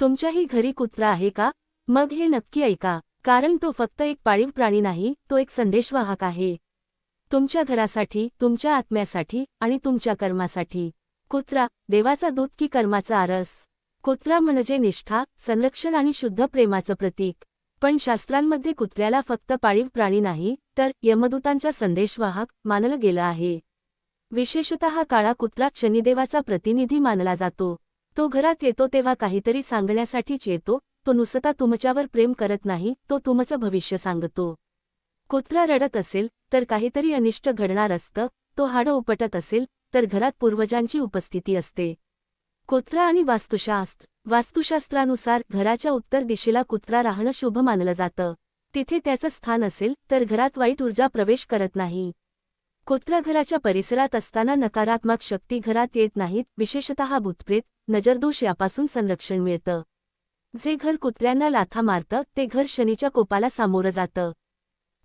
तुमच्याही घरी कुत्रा आहे का? मग हे नक्की ऐका कारण तो फक्त एक पाळीव प्राणी नाही तो एक संदेशवाहक आहे. तुमच्या घरासाठी तुमच्या आत्म्यासाठी आणि तुमच्या कर्मासाठी. कुत्रा देवाचा दूत की कर्माचा आरस? कुत्रा म्हणजे निष्ठा संरक्षण आणि शुद्ध प्रेमाचं प्रतीक. पण शास्त्रांमध्ये कुत्र्याला फक्त पाळीव प्राणी नाही तर यमदूतांच्या संदेशवाहक मानलं गेलं आहे. विशेषतः काळा कुत्रा शनिदेवाचा प्रतिनिधी मानला जातो. तो घरात येतो तेव्हा काहीतरी सांगण्यासाठीच येतो तो नुसता तुमच्यावर प्रेम करत नाही तो तुमचं भविष्य सांगतो. कुत्रा रडत असेल तर काहीतरी अनिष्ट घडणार असतं तो हाडं उपटत असेल तर घरात पूर्वजांची उपस्थिती असते. कुत्रा आणि वास्तुशास्त्र वास्तुशास्त्रानुसार घराच्या उत्तर दिशेला कुत्रा राहणं शुभ मानलं जातं. तिथे त्याचं स्थान असेल तर घरात वाईट ऊर्जा प्रवेश करत नाही. कुत्रा घराच्या परिसरात असताना नकारात्मक शक्ती घरात येत नाहीत विशेषतः भूतप्रेत नजरदोष यापासून संरक्षण मिळतं. जे घर कुत्र्यांना लाथा मारतं ते घर शनीच्या कोपाला सामोरं जातं.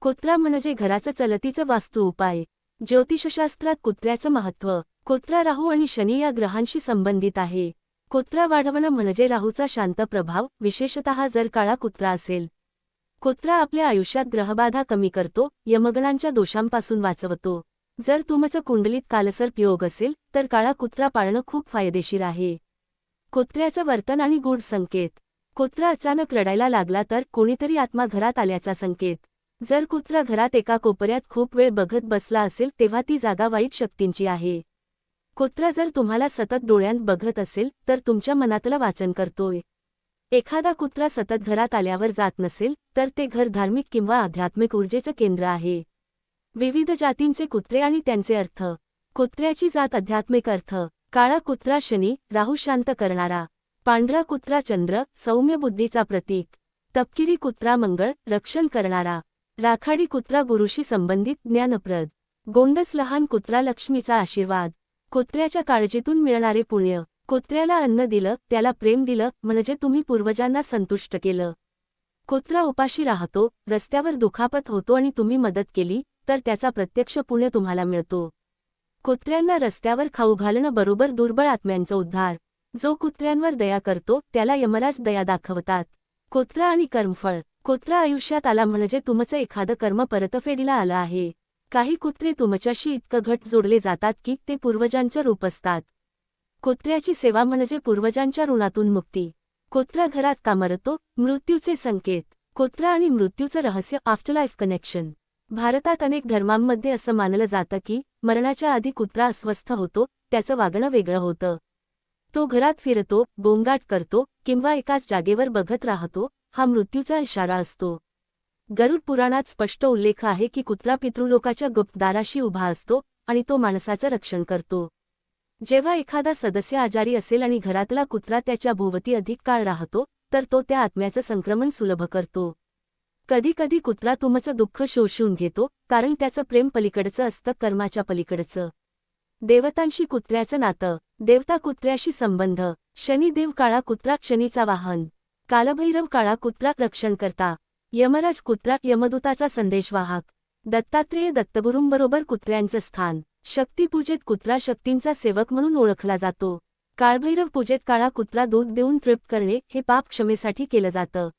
कुत्रा म्हणजे घराचं चलतीचं वास्तू उपाय. ज्योतिषशास्त्रात कुत्र्याचं महत्त्व कुत्रा राहू आणि शनी या ग्रहांशी संबंधित आहे. कुत्रा वाढवणं म्हणजे राहूचा शांत प्रभाव विशेषतः जर काळा कुत्रा असेल. कुत्रा आपल्या आयुष्यात ग्रहबाधा कमी करतो यमगणांच्या दोषांपासून वाचवतो. जर तुमचं कुंडलीत कालसर्प योग असेल तर काळा कुत्रा पाळणं खूप फायदेशीर आहे. कुत्र्याचं वर्तन आणि गूढ संकेत. कुत्रा अचानक रडायला लागला तर कोणीतरी आत्मा घरात आल्याचा संकेत. जर कुत्रा घरात एका कोपऱ्यात खूप वेळ बघत बसला असेल तेव्हा ती जागा वाईट शक्तींची आहे. कुत्रा जर तुम्हाला सतत डोळ्यांत बघत असेल तर तुमच्या मनातलं वाचन करतोय. एखादा कुत्रा सतत घरात आल्यावर जात नसेल तर ते घर धार्मिक किंवा आध्यात्मिक ऊर्जेचं केंद्र आहे. विविध जातींचे कुत्रे आणि त्यांचे अर्थ. कुत्र्याची जात आध्यात्मिक अर्थ. काळा कुत्रा शनी राहू शांत करणारा. पांढरा कुत्रा चंद्र सौम्य बुद्धीचा प्रतीक. तपकिरी कुत्रा मंगळ रक्षण करणारा. राखाडी कुत्रा गुरुशी संबंधित ज्ञानप्रद. गोंडस लहान कुत्रा लक्ष्मीचा आशीर्वाद. कुत्र्याच्या काळजीतून मिळणारे पुण्य. कुत्र्याला अन्न दिलं त्याला प्रेम दिलं म्हणजे तुम्ही पूर्वजांना संतुष्ट केलं. कुत्रा उपाशी राहतो रस्त्यावर दुखापत होतो आणि तुम्ही मदत केली तर त्याचा प्रत्यक्ष पुण्य तुम्हाला मिळतो. कुत्र्यांना रस्त्यावर खाऊ घालणं बरोबर दुर्बळ आत्म्यांचा उद्धार. जो कुत्र्यांवर दया करतो त्याला यमराज दया दाखवतात. कुत्रा आणि कर्मफळ. कुत्रा आयुष्यात आला म्हणजे तुमचं एखादं कर्म परतफेडीला आलं आहे. काही कुत्रे तुमच्याशी इतकं घट जोडले जातात की ते पूर्वजांचं रूप असतात. कुत्र्याची सेवा म्हणजे पूर्वजांच्या ऋणातून मुक्ती. कुत्रा घरात का मरतो मृत्यूचे संकेत. कुत्रा आणि मृत्यूचं रहस्य आफ्टरलाईफ कनेक्शन भारतात अनेक धर्मांमध्ये असं मानलं जातं की मरणाच्या आधी कुत्रा अस्वस्थ होतो त्याचं वागणं वेगळं होतं. तो घरात फिरतो गोंगाट करतो किंवा एकाच जागेवर बघत राहतो हा मृत्यूचा इशारा असतो. गरुड पुराणात स्पष्ट उल्लेख आहे की कुत्रा पितृलोकाच्या गुप्तदाराशी उभा असतो आणि तो माणसाचं रक्षण करतो. जेव्हा एखादा सदस्य आजारी असेल आणि घरातला कुत्रा त्याच्या भोवती अधिक काळ राहतो तर तो त्या आत्म्याचं संक्रमण सुलभ करतो. कधीकधी कुत्रा तुमचं दुःख शोषून घेतो कारण त्याचं प्रेम पलीकडचं असतं कर्माच्या पलीकडचं. देवतांशी कुत्र्याचं नातं देवता कुत्र्याशी संबंध शनिदेव काळा कुत्रा शनीचा वाहन कालभैरव काळा कुत्रा रक्षण करता यमराज कुत्रा यमदूताचा संदेशवाहक दत्तात्रेय दत्तगुरूंबरोबर कुत्र्यांचं स्थान शक्तीपूजेत कुत्रा शक्तींचा सेवक म्हणून ओळखला जातो. काळभैरव पूजेत काळा कुत्रा दूध देऊन तृप्त करणे हे पाप क्षमेसाठी केलं जातं.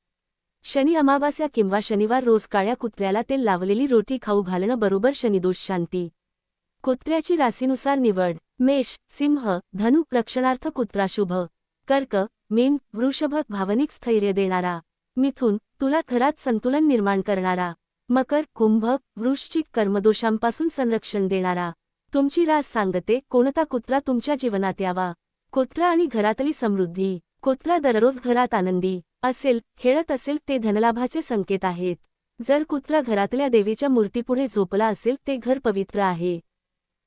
शनी अमावास्या किंवा शनिवार रोज काळ्या कुत्र्याला तेल लावलेली रोटी खाऊ घालणं बरोबर शनिदोष शांती. कुत्र्याची राशीनुसार निवड मेष सिंह धनु रक्षणार्थ कुत्रा शुभ. कर्क मीन वृषभ भावनिक स्थैर्य देणारा. मिथुन तुला घरात संतुलन निर्माण करणारा. मकर कुंभ वृश्चिक कर्मदोषांपासून संरक्षण देणारा. तुमची रास सांगते कोणता कुत्रा तुमच्या जीवनात यावा. कुत्रा आणि घरातली समृद्धी. कुत्रा दररोज घरात आनंदी. असेल खेळत असेल ते धनलाभाचे संकेत आहेत. जर कुत्रा घरातल्या देवीच्या मूर्तीपुढे झोपला असेल ते घर पवित्र आहे.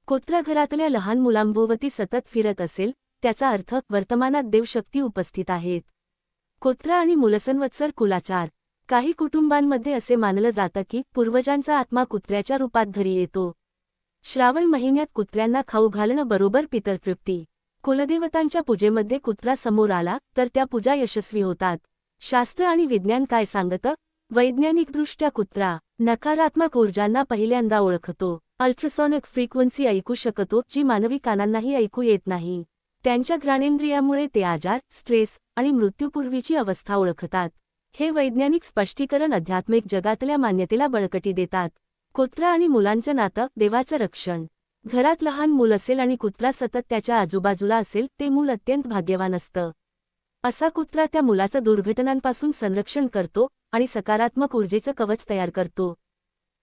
कुत्रा घरातल्या लहान मुलांभोवती सतत फिरत असेल त्याचा अर्थ वर्तमानात देवशक्ती उपस्थित आहेत. कुत्रा आणि मुलसंवत्सर कुलाचार. काही कुटुंबांमध्ये असे मानलं जातं की पूर्वजांचा आत्मा कुत्र्याच्या रूपात घरी येतो. श्रावण महिन्यात कुत्र्यांना खाऊ घालणं बरोबर पितरतृप्ती कुलदेवतांच्या पूजेमध्ये कुत्रा समोर आला तर त्या पूजा यशस्वी होतात. शास्त्र आणि विज्ञान काय सांगतं? वैज्ञानिकदृष्ट्या कुत्रा नकारात्मक ऊर्जांना पहिल्यांदा ओळखतो. अल्ट्रासॉनिक फ्रिक्वेन्सी ऐकू शकतो जी मानवी कानांनाही ऐकू येत नाही. त्यांच्या घ्राणेंद्रियामुळे ते आजार स्ट्रेस आणि मृत्यूपूर्वीची अवस्था ओळखतात. हे वैज्ञानिक स्पष्टीकरण आध्यात्मिक जगातल्या मान्यतेला बळकटी देतात. कुत्रा आणि मुलांचं नातं देवाचं रक्षण. घरात लहान मूल असेल आणि कुत्रा सतत त्याच्या आजूबाजूला असेल ते मूल अत्यंत भाग्यवान असतं. असा कुत्रा त्या मुलाचं दुर्घटनांपासून संरक्षण करतो आणि सकारात्मक ऊर्जेचं कवच तयार करतो.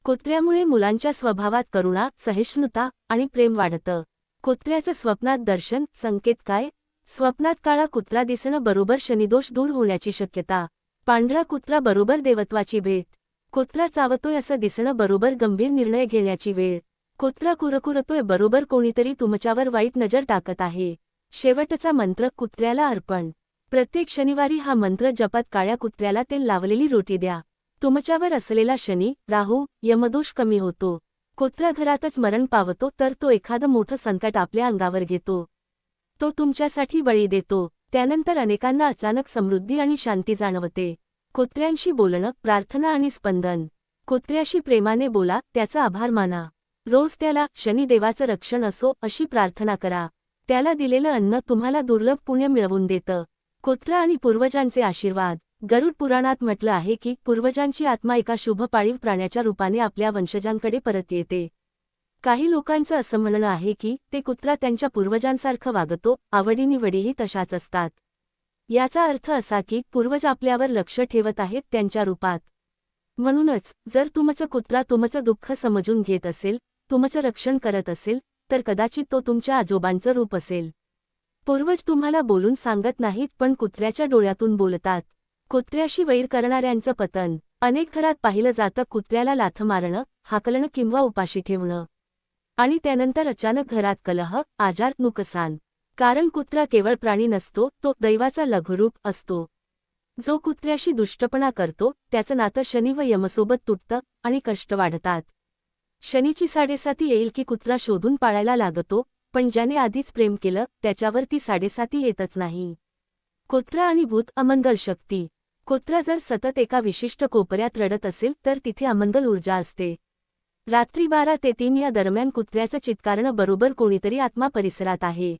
कुत्र्यामुळे मुलांच्या स्वभावात करुणा सहिष्णुता आणि प्रेम वाढतं. कुत्र्याचं स्वप्नात दर्शन संकेत काय? स्वप्नात काळा कुत्रा दिसणं बरोबर शनिदोष दूर होण्याची शक्यता. पांढरा कुत्रा बरोबर देवत्वाची भेट. कुत्रा चावतोय असं दिसणं बरोबर गंभीर निर्णय घेण्याची वेळ. कुत्रा कुरकुरतोय बरोबर कोणीतरी तुमच्यावर वाईट नजर टाकत आहे. शेवटचा मंत्र कुत्र्याला अर्पण. प्रत्येक शनिवारी हा मंत्र जपात काळ्या कुत्र्याला तेल लावलेली रोटी द्या. तुमच्यावर असलेला शनी राहू यमदोष कमी होतो. कुत्रा घरातच मरण पावतो तर तो एखादं मोठं संकट आपल्या अंगावर घेतो. तो तुमच्यासाठी बळी देतो. त्यानंतर अनेकांना अचानक समृद्धी आणि शांती जाणवते. कुत्र्यांशी बोलणं प्रार्थना आणि स्पंदन. कुत्र्याशी प्रेमाने बोला त्याचा आभार माना. रोज त्याला शनिदेवाचं रक्षण असो अशी प्रार्थना करा. त्याला दिलेलं अन्न तुम्हाला दुर्लभ पुण्य मिळवून देतं. कुत्रा आणि पूर्वजांचे आशीर्वाद. गरुड पुराणात म्हटलं आहे की पूर्वजांची आत्मा एका शुभ पाळीव प्राण्याच्या रूपाने आपल्या वंशजांकडे परत येते. काही लोकांचं असं म्हणणं आहे की ते कुत्रा त्यांच्या पूर्वजांसारखं वागतो आवडीनिवडीही तशाच असतात. याचा अर्थ असा की पूर्वज आपल्यावर लक्ष ठेवत आहेत त्यांच्या रूपात. म्हणूनच जर तुमचं कुत्रा तुमचं दुःख समजून घेत असेल तुमचं रक्षण करत असेल तर कदाचित तो तुमच्या आजोबांचं रूप असेल. पूर्वज तुम्हाला बोलून सांगत नाहीत पण कुत्र्याच्या डोळ्यातून बोलतात. कुत्र्याशी वैर करणाऱ्यांचं पतन. अनेक घरात पाहिलं जातं कुत्र्याला लाथ मारणं हाकलणं किंवा उपाशी ठेवणं. आणि त्यानंतर अचानक घरात कलह आजार नुकसान. कारण कुत्रा केवळ प्राणी नसतो तो दैवाचा लघुरूप असतो. जो कुत्र्याशी दुष्टपणा करतो त्याचं नातं शनी व यमसोबत तुटतं आणि कष्ट वाढतात. शनीची साडेसाती येईल की कुत्रा शोधून पाळायला लागतो पण ज्याने आधीच प्रेम केलं त्याच्यावर ती साडेसाती येतच नाही. कुत्रा आणि भूत अमंगल शक्ती. कुत्रा जर सतत एका विशिष्ट कोपऱ्यात रडत असेल तर तिथे अमंगल ऊर्जा असते. रात्री बारा ते तीन या दरम्यान कुत्र्याचं चित्कारणं बरोबर कोणीतरी आत्मा परिसरात आहे.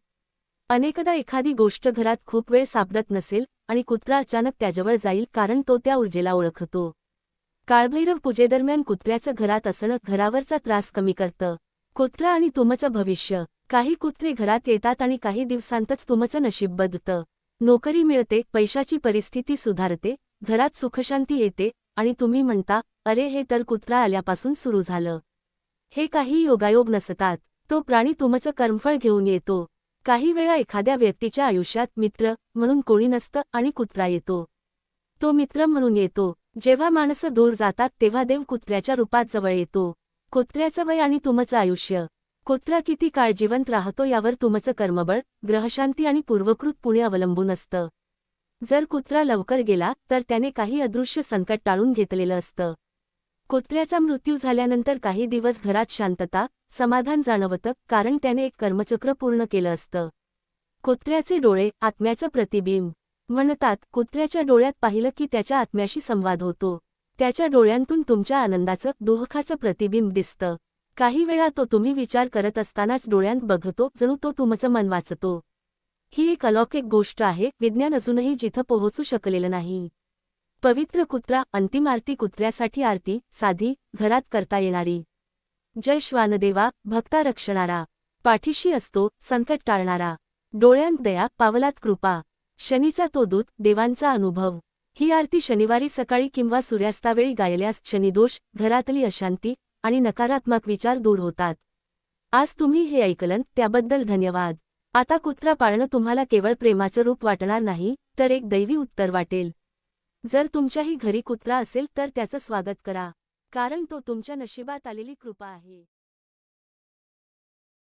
अनेकदा एखादी गोष्ट घरात खूप वेळ सापडत नसेल आणि कुत्रा अचानक त्याजवळ जाईल कारण तो त्या ऊर्जेला ओळखतो. काळभैरव पूजेदरम्यान कुत्र्याचं घरात असणं घरावरचा त्रास कमी करतं. कुत्रा आणि तुमचं भविष्य. काही कुत्रे घरात येतात आणि काही दिवसांतच तुमचं नशीब बदतं. नोकरी मिळते पैशाची परिस्थिती सुधारते घरात सुखशांती येते आणि तुम्ही म्हणता अरे हे तर कुत्रा आल्यापासून सुरू झालं. हे काही योगायोग नसतात. तो प्राणी तुमचं कर्मफळ घेऊन येतो. काही वेळा एखाद्या व्यक्तीच्या आयुष्यात मित्र म्हणून कोणी नसतं आणि कुत्रा येतो. तो मित्र म्हणून येतो. जेव्हा माणसं दूर जातात तेव्हा देव कुत्र्याच्या रूपात जवळ येतो. कुत्र्याचं वय आणि तुमचं आयुष्य. कुत्रा किती काळ जिवंत राहतो यावर तुमचं कर्मबळ ग्रहशांती आणि पूर्वकृत पुणे अवलंबून असतं. जर कुत्रा लवकर गेला तर त्याने काही अदृश्य संकट टाळून घेतलेलं असतं. कुत्र्याचा मृत्यू झाल्यानंतर काही दिवस घरात शांतता समाधान जाणवतं कारण त्याने एक कर्मचक्र पूर्ण केलं असतं. कुत्र्याचे डोळे आत्म्याचं प्रतिबिंब. म्हणतात कुत्र्याच्या डोळ्यात पाहिलं की त्याच्या आत्म्याशी संवाद होतो. त्याच्या डोळ्यांतून तुमच्या आनंदाचं दुःखाचं प्रतिबिंब दिसतं. काही वेळा तो तुम्ही विचार करत असतानाच डोळ्यांत बघतो जणू तो तुमचं मन वाचतो. ही एक अलौकिक गोष्ट आहे विज्ञान अजूनही जिथं पोहोचू शकलेलं नाही. पवित्र कुत्रा अंतिम आरती कुत्र्यासाठी आरती साधी घरात करता येणारी. जय श्वानदेवा भक्ता रक्षणारा. पाठीशी असतो संकट टाळणारा. डोळ्यांत दया पावलात कृपा. शनीचा तो दूत देवांचा अनुभव. ही आरती शनिवारी सकाळी किंवा सूर्यास्तावेळी गायल्यास शनिदोष घरातली अशांती आणि नकारात्मक विचार दूर होतात. आज तुम्ही हे ऐकलं त्याबद्दल धन्यवाद. आता कुत्रा पाळणं तुम्हाला केवळ प्रेमाचं रूप वाटणार नाही तर एक दैवी उत्तर वाटेल. जर तुमच्याही घरी कुत्रा असेल तर त्याचं स्वागत करा. कारण तो तुमच्या नशिबात आलेली कृपा आहे.